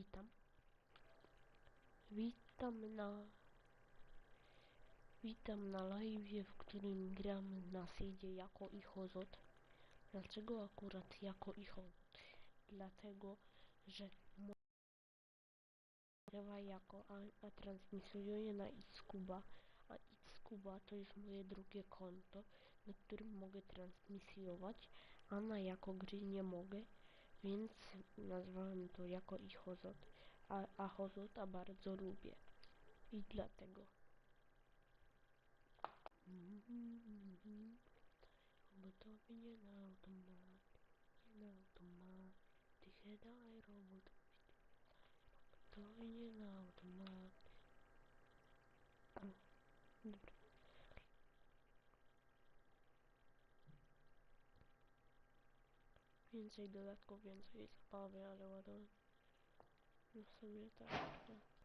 Witam. Witam na... Witam na live, w którym gram na seedzie jako Ichozot. Dlaczego akurat jako Ichozot? Dlatego, że nagrywa jako, a, a transmisuję na Xcuba, a Xcuba to jest moje drugie konto, na którym mogę transmisjować, a na jako gry nie mogę, więc nazwałem to jako Ichozot, a, a Hozota bardzo lubię i dlatego. Gotowi nie na automat, nie na automat, tychę daj robot. Gotowi nie na automat. Dobra. Więcej dodatków, więcej zabawy, ale ładować. No w sumie tak. tak.